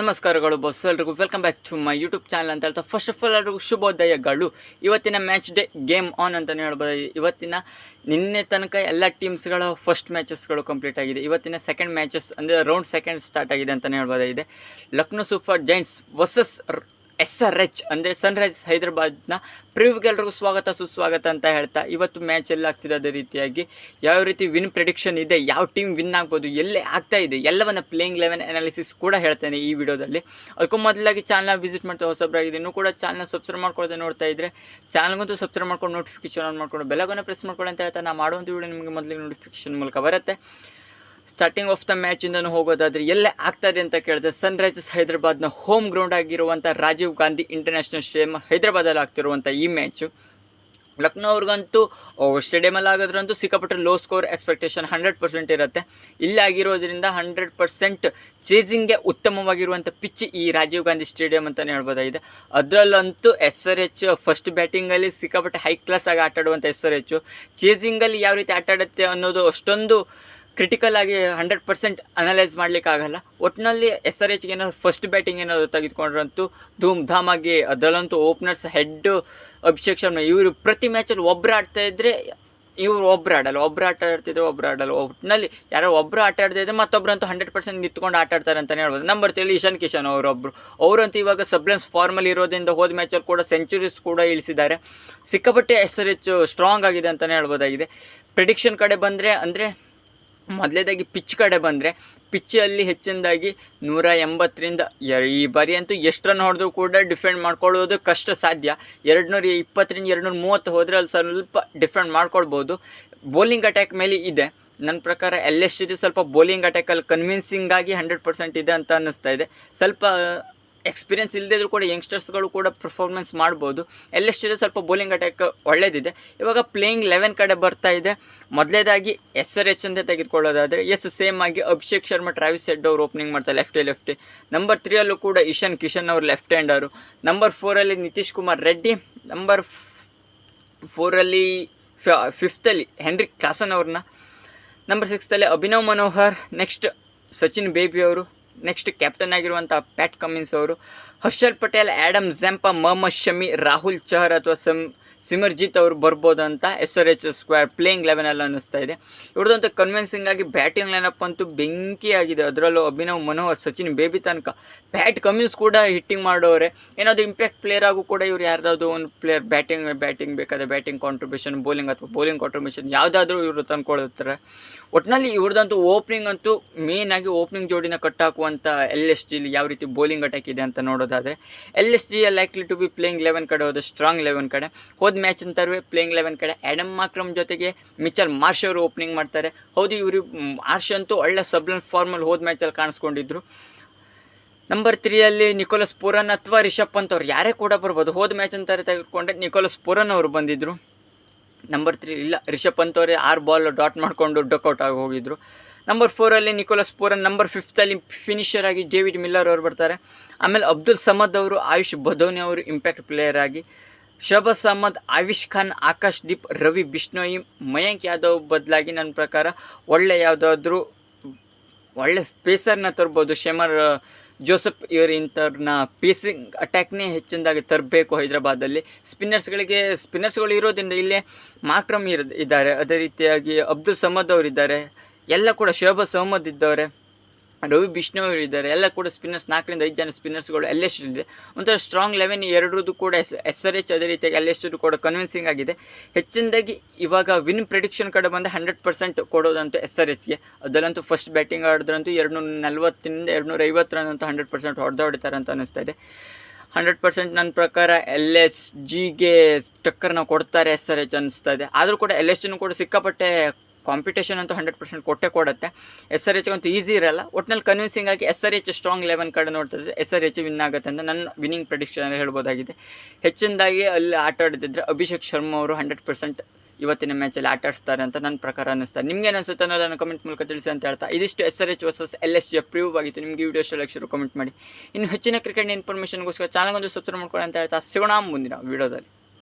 ನಮಸ್ಕಾರಗಳು ಬಸ್ ಎಲ್ರಿಗೂ welcome back to my YouTube channel ಅಂತ ಹೇಳ್ತಾ ಫಸ್ಟ್ ಆಫ್ ಆಲ್ ಎಲ್ರಿಗೂ ಶುಭೋದಯಗಳು. ಇವತ್ತಿನ ಮ್ಯಾಚ್ ಡೇ ಗೇಮ್ ಆನ್ ಅಂತಲೇ ಹೇಳ್ಬೋದು. ಇವತ್ತಿನ ನಿನ್ನೆ ತನಕ ಎಲ್ಲ ಟೀಮ್ಸ್ಗಳ ಫಸ್ಟ್ ಮ್ಯಾಚಸ್ಗಳು ಕಂಪ್ಲೀಟ್ ಆಗಿದೆ. ಇವತ್ತಿನ ಸೆಕೆಂಡ್ ಮ್ಯಾಚಸ್ ಅಂದರೆ ರೌಂಡ್ ಸೆಕೆಂಡ್ ಸ್ಟಾರ್ಟ್ ಆಗಿದೆ ಅಂತಲೇ ಹೇಳ್ಬೋದಾಗಿದೆ. Lucknow super giants versus S R H ಅಂದರೆ ಸನ್ರೈಸ್ ಹೈದರಾಬಾದ್ನ ಪ್ರಿವ್ಗೆಲ್ರಿಗೂ ಸ್ವಾಗತ, ಸುಸ್ವಾಗತ ಅಂತ ಹೇಳ್ತಾ ಇವತ್ತು ಮ್ಯಾಚ್ ಎಲ್ಲ ಅದೇ ರೀತಿಯಾಗಿ ಯಾವ ರೀತಿ ವಿನ್ ಪ್ರಿಡಿಕ್ಷನ್ ಇದೆ, ಯಾವ ಟೀಮ್ ವಿನ್ ಆಗ್ಬೋದು, ಎಲ್ಲೇ ಆಗ್ತಾ ಇದೆ, ಎಲ್ಲವನ್ನ ಪ್ಲೇಯಿಂಗ್ ಲೆವೆನ್ ಅನಾಲಿಸಿಸ್ ಕೂಡ ಹೇಳ್ತೇನೆ ಈ ವಿಡಿಯೋದಲ್ಲಿ. ಅದಕ್ಕೂ ಮೊದಲಾಗಿ ಚಾನಲ್ ವಿಸಿಟ್ ಮಾಡ್ತಾ ಹೊಸಬ್ರಾಗಿದೆ ಇನ್ನೂ ಕೂಡ ಚಾನಲ್ ಸಬ್ಸ್ಕ್ರೈಬ್ ಮಾಡ್ಕೊಳ್ತಾ ನೋಡ್ತಾ ಇದ್ರೆ ಚಾನಲ್ಗಂತೂ ಸಬ್ಸ್ಕ್ರೈಬ್ ಮಾಡ್ಕೊಂಡು ನೋಟಿಫಿಕೇಶನ್ ಆನ್ ಮಾಡ್ಕೊಂಡು ಬೆಲಗನ್ನು ಪ್ರೆಸ್ ಮಾಡ್ಕೊಳ್ಳಿ ಅಂತ ಹೇಳ್ತಾ ನಾ ಮಾಡುವಂಥ ವಿಡಿಯೋ ನಿಮಗೆ ಮೊದಲಿಗೆ ನೋಟಿಫಿಕೇಶನ್ ಮೂಲಕ ಬರುತ್ತೆ. ಸ್ಟಾರ್ಟಿಂಗ್ ಆಫ್ ದ ಮ್ಯಾಚಿಂದನೂ ಹೋಗೋದಾದ್ರೆ ಎಲ್ಲೇ ಆಗ್ತದೆ ಅಂತ ಕೇಳಿದ್ರೆ ಸನ್ರೈಸರ್ಸ್ ಹೈದರಾಬಾದ್ನ ಹೋಮ್ ಗ್ರೌಂಡ್ ಆಗಿರುವಂಥ ರಾಜೀವ್ ಗಾಂಧಿ ಇಂಟರ್ನ್ಯಾಷನಲ್ ಸ್ಟೇಡಿಯಂ ಹೈದರಾಬಾದಲ್ಲಿ ಆಗ್ತಿರುವಂಥ ಈ ಮ್ಯಾಚು ಲಕ್ನೋ ಅವ್ರಿಗಂತೂ ಸ್ಟೇಡಿಯಮಲ್ಲಿ ಆಗೋದ್ರಂತೂ ಸಿಕ್ಕಾಪಟ್ಟೆ low score expectation hundred percent ಇರುತ್ತೆ. ಇಲ್ಲಿ ಆಗಿರೋದ್ರಿಂದ ಹಂಡ್ರೆಡ್ ಪರ್ಸೆಂಟ್ ಚೇಸಿಂಗ್ಗೆ ಉತ್ತಮವಾಗಿರುವಂಥ ಪಿಚ್ ಈ ರಾಜೀವ್ ಗಾಂಧಿ ಸ್ಟೇಡಿಯಂ ಅಂತಲೇ ಹೇಳ್ಬೋದಾಗಿದೆ. ಅದರಲ್ಲಂತೂ ಎಸ್ ಆರ್ ಎಚ್ ಫಸ್ಟ್ ಬ್ಯಾಟಿಂಗಲ್ಲಿ ಸಿಕ್ಕಾಪಟ್ಟೆ ಹೈ ಕ್ಲಾಸ್ ಆಗಿ ಆಟಾಡುವಂಥ ಎಸ್ ಆರ್ ಎಚ್ ಚೇಸಿಂಗಲ್ಲಿ ಯಾವ ರೀತಿ ಆಟಾಡುತ್ತೆ ಅನ್ನೋದು ಅಷ್ಟೊಂದು ಕ್ರಿಟಿಕಲ್ ಆಗಿ ಹಂಡ್ರೆಡ್ ಪರ್ಸೆಂಟ್ ಅನಲೈಸ್ ಮಾಡಲಿಕ್ಕಾಗಲ್ಲ ಒಟ್ಟಿನಲ್ಲಿ ಎಸ್ ಆರ್ ಎಚ್ಗೆ ಏನಾದ್ರು ಫಸ್ಟ್ ಬ್ಯಾಟಿಂಗ್ ಏನಾದ್ರು ತೆಗೆದುಕೊಂಡ್ರಂತೂ ಧೂಮ್ ಧಾಮ್ ಆಗಿ ಅದರಲ್ಲಂತೂ ಓಪನರ್ಸ್ ಹೆಡ್ ಅಭಿಷೇಕ್ ಶರ್ಮಾ ಇವರು ಪ್ರತಿ ಮ್ಯಾಚಲ್ಲಿ ಒಬ್ಬರು ಆಡ್ತಾ ಇದ್ದರೆ ಇವರು ಒಬ್ರು ಆಡಲ್ಲ. ಒಬ್ರು ಆಟ ಆಡ್ತಿದ್ರೆ ಒಬ್ಬರು ಆಡಲ್ಲ. ಒಟ್ಟಿನಲ್ಲಿ ಯಾರೋ ಒಬ್ಬರು ಆಟ ಆಡ್ತಾ ಇದ್ರೆ ಮತ್ತೊಬ್ಬರಂತೂ ಹಂಡ್ರೆಡ್ ಪರ್ಸೆಂಟ್ ನಿಂತ್ಕೊಂಡು ಆಟ ಆಡ್ತಾರೆ ಅಂತಲೇ ಹೇಳ್ಬೋದು. ನಂಬರ್ ತೇಳಿ ಇಶಾನ್ ಕಿಶನ್ ಅವರೊಬ್ಬರು ಅವರಂತೂ ಇವಾಗ ಸಬ್ಲೆನ್ಸ್ ಫಾರ್ಮಲ್ ಇರೋದ್ರಿಂದ ಹೋದ ಮ್ಯಾಚಲ್ಲಿ ಕೂಡ ಸೆಂಚುರೀಸ್ ಕೂಡ ಇಳಿಸಿದ್ದಾರೆ. ಸಿಕ್ಕಾಪಟ್ಟೆ ಹೆಸರು ಹೆಚ್ಚು ಸ್ಟ್ರಾಂಗ್ ಆಗಿದೆ ಅಂತಲೇ ಹೇಳ್ಬೋದಾಗಿದೆ. ಪ್ರಿಡಿಕ್ಷನ್ ಕಡೆ ಬಂದರೆ, ಅಂದರೆ ಮೊದಲೇದಾಗಿ ಪಿಚ್ ಕಡೆ ಬಂದರೆ ಪಿಚ್ಚಲ್ಲಿ ಹೆಚ್ಚಿನದಾಗಿ ನೂರ ಎಂಬತ್ತರಿಂದ ಈ ಬಾರಿ ಅಂತೂ ಎಷ್ಟು ರನ್ ಹೊಡೆದ್ರು ಕೂಡ ಡಿಫೆಂಡ್ ಮಾಡ್ಕೊಳ್ಳೋದು ಕಷ್ಟ ಸಾಧ್ಯ. ಎರಡು ನೂರ ಇಪ್ಪತ್ತರಿಂದ ಎರಡು ನೂರ ಮೂವತ್ತು ಹೋದರೆ ಅಲ್ಲಿ ಸ್ವಲ್ಪ ಡಿಫೆಂಡ್ ಮಾಡ್ಕೊಳ್ಬೋದು. ಬೌಲಿಂಗ್ ಅಟ್ಯಾಕ್ ಮೇಲೆ ಇದೆ. ನನ್ನ ಪ್ರಕಾರ ಎಲ್ ಎಸ್ ಸ್ವಲ್ಪ ಬೌಲಿಂಗ್ ಅಟ್ಯಾಕಲ್ಲಿ ಕನ್ವಿನ್ಸಿಂಗ್ ಆಗಿ ಹಂಡ್ರೆಡ್ ಪರ್ಸೆಂಟ್ ಇದೆ ಅಂತ ಅನ್ನಿಸ್ತಾ ಇದೆ. ಸ್ವಲ್ಪ ಎಕ್ಸ್ಪೀರಿಯನ್ಸ್ ಇಲ್ಲದೇ ಇದ್ರೂ ಕೂಡ ಯಂಗ್ಸ್ಟರ್ಸ್ಗಳು ಕೂಡ ಪರ್ಫಾರ್ಮೆನ್ಸ್ ಮಾಡ್ಬೋದು. ಎಲ್ ಎಸ್ ಸ್ವಲ್ಪ ಬೌಲಿಂಗ್ ಅಟ್ಯಾಕ್ ಒಳ್ಳೇದಿದೆ. ಇವಾಗ ಪ್ಲೇಯಿಂಗ್ ಲೆವೆನ್ ಕಡೆ ಬರ್ತಾ ಇದೆ. ಮೊದಲೇದಾಗಿ ಎಸ್ ಆರ್ ಎಚ್ ಅಂತ ತೆಗೆದುಕೊಳ್ಳೋದಾದರೆ ಎಸ್ ಸೇಮ್ ಆಗಿ ಅಭಿಷೇಕ್ ಶರ್ಮಾ ಟ್ರಾವಿಸ್ ಹೆಡ್ ಅವರು ಓಪನಿಂಗ್ ಮಾಡ್ತಾರೆ ಲೆಫ್ಟೇ ಲೆಫ್ಟಿ ನಂಬರ್ ತ್ರೀಯಲ್ಲೂ ಕೂಡ ಇಶಾನ್ ಕಿಶನ್ ಅವರು ಲೆಫ್ಟ್ ಹ್ಯಾಂಡರು ನಂಬರ್ ಫೋರಲ್ಲಿ ನಿತೀಶ್ ಕುಮಾರ್ ರೆಡ್ಡಿ. ನಂಬರ್ ಫೋರಲ್ಲಿ ಫಿಫ್ತಲ್ಲಿ ಹೆನ್ರಿಕ್ ಕ್ಲಾಸನ್ ಅವ್ರನ್ನ. ನಂಬರ್ ಸಿಕ್ಸ್ತಲ್ಲಿ ಅಭಿನವ್ ಮನೋಹರ್. ನೆಕ್ಸ್ಟ್ ಸಚಿನ್ ಬೇಬಿ ಅವರು. ನೆಕ್ಸ್ಟ್ ಕ್ಯಾಪ್ಟನ್ ಆಗಿರುವಂಥ ಪ್ಯಾಟ್ ಕಮಿನ್ಸ್ ಅವರು ಹರ್ಷಲ್ ಪಟೇಲ್ ಆ್ಯಡಮ್ ಝೆಂಪ ಮೊಹಮ್ಮದ್ ಶಮಿ ರಾಹುಲ್ ಚಹರ್ ಅಥವಾ ಸಮ್ ಸಿಮರ್ಜಿತ್ ಅವರು ಬರ್ಬೋದು ಅಂತ S R H square playing ಲೆವೆನಲ್ಲಿ ಅನ್ನಿಸ್ತಾ ಇದೆ. ಇವ್ರದ್ದಂಥ ಕನ್ವಿನ್ಸಿಂಗ್ ಆಗಿ ಬ್ಯಾಟಿಂಗ್ ಲೈನಪ್ ಅಂತೂ ಬೆಂಕಿ ಆಗಿದೆ. ಅದರಲ್ಲೂ ಅಭಿನವ್, ಮನೋಹರ್, ಸಚಿನ್ ಬೇಬಿ ತನಕ ಬ್ಯಾಟ್ ಕಮಿನ್ಸ್ ಕೂಡ ಹಿಟ್ಟಿಂಗ್ ಮಾಡೋರೆ ಏನಾದರೂ ಇಂಪ್ಯಾಕ್ಟ್ ಪ್ಲೇಯರ್ ಆಗು ಕೂಡ ಇವ್ರು ಯಾರ್ದಾದ್ರು ಒಂದು ಪ್ಲೇಯರ್ ಬ್ಯಾಟಿಂಗ್ ಬ್ಯಾಟಿಂಗ್ ಬೇಕಾದ್ರೆ ಬ್ಯಾಟಿಂಗ್ ಕಾಂಟ್ರಿಬ್ಯೂಷನ್ ಬೌಲಿಂಗ್ ಅಥವಾ ಬೌಲಿಂಗ್ ಕಾಂಟ್ರಿಬ್ಯೂಷನ್ ಯಾವುದಾದ್ರೂ ಇವರು ತಂದ್ಕೊಳ್ತಾರೆ. ಒಟ್ಟಿನಲ್ಲಿ ಇವ್ರದಂತೂ ಓಪನಿಂಗ್ ಅಂತೂ ಮೇನ್ ಆಗಿ ಓಪನಿಂಗ್ ಜೋಡಿನ ಕಟ್ಟಾಕುವಂಥ ಎಲ್ ಎಸ್ ಜಿಲಿ ಯಾವ ರೀತಿ ಬೌಲಿಂಗ್ ಅಟ್ಯಾಕ್ ಇದೆ ಅಂತ ನೋಡೋದಾದರೆ L S G likely to be playing eleven ಕಡೆ ಹೋದ ಸ್ಟ್ರಾಂಗ್ ಲೆವೆನ್ ಕಡೆ. ಹೋದ ಮ್ಯಾಚ್ ಅಂತಾರೆ ಪ್ಲೇಯಿಂಗ್ ಲೆವೆನ್ ಕಡೆ. ಆ್ಯಡಮ್ ಮಾಕ್ರಮ್ ಜೊತೆಗೆ ಮಿಚಲ್ ಮಾರ್ಷ್ ಅವರು ಓಪನಿಂಗ್ ಮಾಡ್ತಾರೆ. ಹೌದು, ಇವರು ಮಾರ್ಷ್ ಅಂತೂ ಒಳ್ಳೆ ಸಬ್ಲನ್ ಫಾರ್ಮಲ್ಲಿ ಹೋದ ಮ್ಯಾಚಲ್ಲಿ ಕಾಣಿಸ್ಕೊಂಡಿದ್ರು. ನಂಬರ್ ತ್ರೀಯಲ್ಲಿ ನಿಕೋಲಸ್ ಪುರನ್ ಅಥವಾ ರಿಷಬ್ ಪಂತ್ ಅವ್ರು ಯಾರೇ ಕೂಡ ಬರ್ಬೋದು. ಹೋದ ಮ್ಯಾಚ್ ಅಂತಾರೆ ತೆಗೆದುಕೊಂಡ್ರೆ ನಿಕೋಲಸ್ ಪುರನ್ ಅವರು ಬಂದಿದ್ದರು ನಂಬರ್ ತ್ರೀ ಇಲ್ಲ, ರಿಷಬ್ ಪಂತ್ ಅವರೇ ಆರು ಬಾಲ್ ಡಾಟ್ ಮಾಡಿಕೊಂಡು ಡಕ್ಔಟ್ ಆಗಿ ಹೋಗಿದ್ರು. ನಂಬರ್ ಫೋರಲ್ಲಿ ನಿಕೋಲಸ್ ಪೂರನ್ ನಂಬರ್ ಫಿಫ್ತಲ್ಲಿ ಫಿನಿಷರ್ ಆಗಿ ಡೇವಿಡ್ ಮಿಲ್ಲರ್ ಅವರು ಬರ್ತಾರೆ. ಆಮೇಲೆ ಅಬ್ದುಲ್ ಸಮದ್ ಅವರು, ಆಯುಷ್ ಬದೋನಿ ಅವರು ಇಂಪ್ಯಾಕ್ಟ್ ಪ್ಲೇಯರ್ ಆಗಿ. ಶಬಸ್ ಅಹಮದ್ ಆಯುಷ್ ಖಾನ್, ಆಕಾಶ್ ದೀಪ್, ರವಿ ಬಿಷ್ಣೋಯಿ, ಮಯಾಂಕ್ ಯಾದವ್ ಬದಲಾಗಿ ನನ್ನ ಪ್ರಕಾರ ಒಳ್ಳೆ ಯಾವುದಾದ್ರೂ ಒಳ್ಳೆ ಪೇಸರ್ನ ತರ್ಬೋದು. ಶೆಮರ್ ಜೋಸಫ್, ಇವರು ಇಂಥವ್ರನ್ನ ಪೇಸಿಂಗ್ ಅಟ್ಯಾಕ್ನೇ ಹೆಚ್ಚಿನದಾಗಿ ತರಬೇಕು ಹೈದರಾಬಾದಲ್ಲಿ ಸ್ಪಿನ್ನರ್ಸ್ಗಳಿಗೆ ಸ್ಪಿನ್ನರ್ಸ್ಗಳು ಇರೋದ್ರಿಂದ ಇಲ್ಲೇ ಮಾಕ್ರಮ್ ಇರ್, ಇದ್ದಾರೆ. ಅದೇ ರೀತಿಯಾಗಿ ಅಬ್ದುಲ್ ಸಮದ್ ಅವರಿದ್ದಾರೆ. ಎಲ್ಲ ಕೂಡ ಶೋಭಾ ಸಹಮದ್ ಇದ್ದವರೆ. ರವಿ ಬಿಷ್ಣು ಇದ್ದಾರೆ. ಎಲ್ಲ ಕೂಡ ಸ್ಪಿನ್ನರ್ಸ್ ನಾಲ್ಕರಿಂದ ಐದು ಜನ ಸ್ಪಿನ್ನರ್ಸ್ಗಳು ಎಲ್ ಎಸ್ ಇದೆ ಒಂಥರ ಸ್ಟ್ರಾಂಗ್ ಲೆವೆನ್ ಎರಡರದ್ದು ಕೂಡ ಎಸ್ ಎಸ್ ಆರ್ ಎಚ್ ಅದೇ ರೀತಿಯಾಗಿ ಎಲ್ ಎಸ್ ಕೂಡ ಕನ್ವಿನ್ಸಿಂಗ್ ಆಗಿದೆ. ಹೆಚ್ಚಿನದಾಗಿ ಇವಾಗ ವಿನ್ ಪ್ರಿಡಿಕ್ಷನ್ ಕಡೆ ಬಂದು ಹಂಡ್ರೆಡ್ ಪರ್ಸೆಂಟ್ ಕೊಡೋದಂತೂ ಎಸ್ ಆರ್ ಎಚ್ಗೆ ಅದರಲ್ಲಂತೂ ಫಸ್ಟ್ ಬ್ಯಾಟಿಂಗ್ ಆಡಿದ್ರಂತೂ ಎರಡು ನೂರ ನಲ್ವತ್ತರಿಂದ ಎರಡು ನೂರ ಹಂಡ್ರೆಡ್ ಪರ್ಸೆಂಟ್ ಹೊಡೆದ ಅಂತ ಅನ್ನಿಸ್ತಾ ಇದೆ. ಹಂಡ್ರೆಡ್ ಪರ್ಸೆಂಟ್ ನನ್ನ ಪ್ರಕಾರ ಎಲ್ ಎಸ್ ಜಿಗೆ ಟಕ್ಕರ್ನ ಕೊಡ್ತಾರೆ ಎಸ್ ಆರ್ ಎಚ್ ಅನ್ನಿಸ್ತಾ ಇದೆ. ಆದರೂ ಕೂಡ ಎಲ್ ಎಸ್ ಜಿನೂ ಕೂಡ ಸಿಕ್ಕಾಪಟ್ಟೆ ಕಾಂಪಿಟೇಷನ್ ಅಂತೂ ಹಂಡ್ರೆಡ್ ಪರ್ಸೆಂಟ್ ಕೊಟ್ಟೆ ಕೊಡುತ್ತೆ. ಎಸ್ ಆರ್ ಎಚ್ ಅಂತೂ ಈಸಿ ಇರಲ್ಲ. ಒಟ್ಟಿನಲ್ಲಿ ಕನ್ವಿನ್ಸಿಂಗ್ ಆಗಿ S R H strong eleven ಕಡೆ ನೋಡ್ತಿದ್ರೆ ಎಸ್ ಆರ್ ಎಚ್ ವಿನ್ ಆಗುತ್ತೆ ಅಂತ ನನ್ನ ವಿನ್ನಿಂಗ್ ಪ್ರೆಡಿಕ್ಷನ್ ಹೇಳ್ಬೋದಾಗಿದೆ. ಹೆಚ್ಚಿನದಾಗಿ ಅಲ್ಲಿ ಆಟ ಆಡಿದ್ರೆ ಅಭಿಷೇಕ್ ಶರ್ಮಾ ಅವರು ಹಂಡ್ರೆಡ್ ಪರ್ಸೆಂಟ್ ಇವತ್ತಿನ ಮ್ಯಾಚಲ್ಲಿ ಆಟ ಆಡಿಸ್ತಾರೆ ಅಂತ ನನ್ನ ಪ್ರಕಾರ ಅನ್ನಿಸ್ತಾರೆ ನಿಮಗೆ ಅನಿಸುತ್ತೆ ಅನ್ನೋದು ಅನ್ನೋದನ್ನು ಕಮೆಂಟ್ ಮೂಲಕ ತಿಳಿಸಿ ಅಂತ ಹೇಳ್ತಾ ಇದಿಷ್ಟು S R H versus L S G approve ಆಗಿತ್ತು. ನಿಮಗೆ ವಿಡಿಯೋ ಲಕ್ಷರು ಕಮೆಂಟ್ ಮಾಡಿ. ಇನ್ನು ಹೆಚ್ಚಿನ ಕ್ರಿಕೆಟ್ ಇನ್ಫಾರ್ಮೇಷನ್ಗೋಸ್ಕರ ಚಾನಲ್ಗೊಂದು ಸಬ್ಸ್ಕ್ರೈಬ್ ಮಾಡ್ಕೊಳ್ಳಿ ಅಂತ ಹೇಳ್ತಾ ಸಿಗೋಣ ಮುಂದಿನ ವಿಡಿಯೋದಲ್ಲಿ